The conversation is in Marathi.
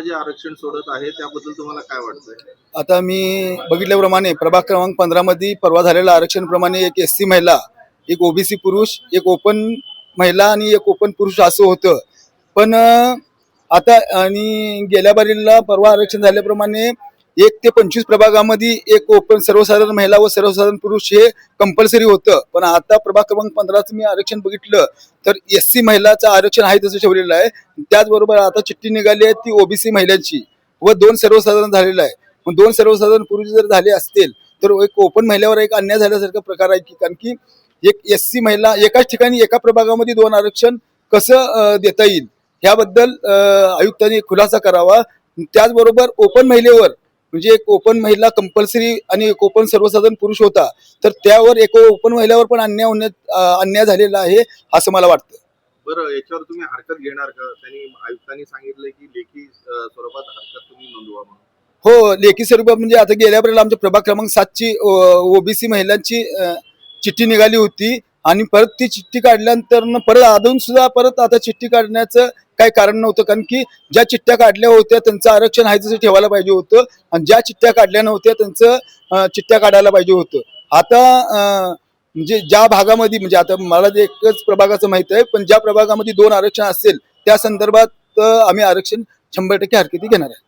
जे आरक्षण सोडत आहे त्याबद्दल तुम्हाला काय वाटतंय? आता मी बघितल्याप्रमाणे प्रभाग क्रमांक पंधरा मध्ये परवा झालेल्या आरक्षणप्रमाणे एक एस सी महिला एक ओबीसी पुरुष एक ओपन महिला आणि एक ओपन पुरुष असं होतं. पण आता आणि गेल्या बारीला परवा आरक्षण झाल्याप्रमाणे ते पंचवीस प्रभागामध्ये एक ओपन सर्वसाधारण महिला व सर्वसाधारण पुरुष हे कंपल्सरी होतं. पण आता प्रभाग क्रमांक पंधराचं मी आरक्षण बघितलं तर एस सी महिलाचं आरक्षण आहे तसं ठेवलेलं आहे. त्याचबरोबर आता चिठ्ठी निघाली आहे ती ओबीसी महिलांची व दोन सर्वसाधारण झालेलं आहे. मग दोन सर्वसाधारण पुरुष जर झाले असतील तर एक ओपन महिलेवर एक अन्याय झाल्यासारखा प्रकार आहे की कारण की एक एस सी महिला एकाच ठिकाणी एका प्रभागामध्ये दोन आरक्षण कसं देता येईल? ह्याबद्दल आयुक्तांनी खुलासा करावा. त्याचबरोबर ओपन महिलेवर म्हणजे एक ओपन महिला कंपल्सरी आणि एक ओपन सर्वसाधारण पुरुष होता तर त्यावर एक ओपन महिलावर पण अन्याय होण्यात अन्याय झालेला आहे असं मला वाटतं. बरं याच्यावर तुम्ही हरकत घेणार का? त्यांनी आयुक्तांनी सांगितलंय की लेखी स्वरूपात हरकत तुम्ही नोंदवा हो लेखी स्वरूपात म्हणजे आता गेल्या वेळेला आमच्या प्रभाग क्रमांक सातची ओबीसी महिलांची चिठ्ठी निघाली होती. आणि परत ती चिठ्ठी काढल्यानंतर परत अजून सुद्धा परत आता चिठ्ठी काढण्याचं काही कारण नव्हतं. कारण की ज्या चिठ्ठ्या काढल्या होत्या त्यांचं आरक्षण आहे तसं ठेवायला पाहिजे होतं. आणि ज्या चिठ्ठ्या काढल्या नव्हत्या त्यांचं चिठ्ठ्या काढायला पाहिजे होतं. आता म्हणजे ज्या भागामध्ये म्हणजे आता मला जे एकच प्रभागाचं माहीत आहे पण ज्या प्रभागामध्ये दोन आरक्षण असेल त्या संदर्भात आम्ही आरक्षण शंभर टक्के हरकती घेणार आहे.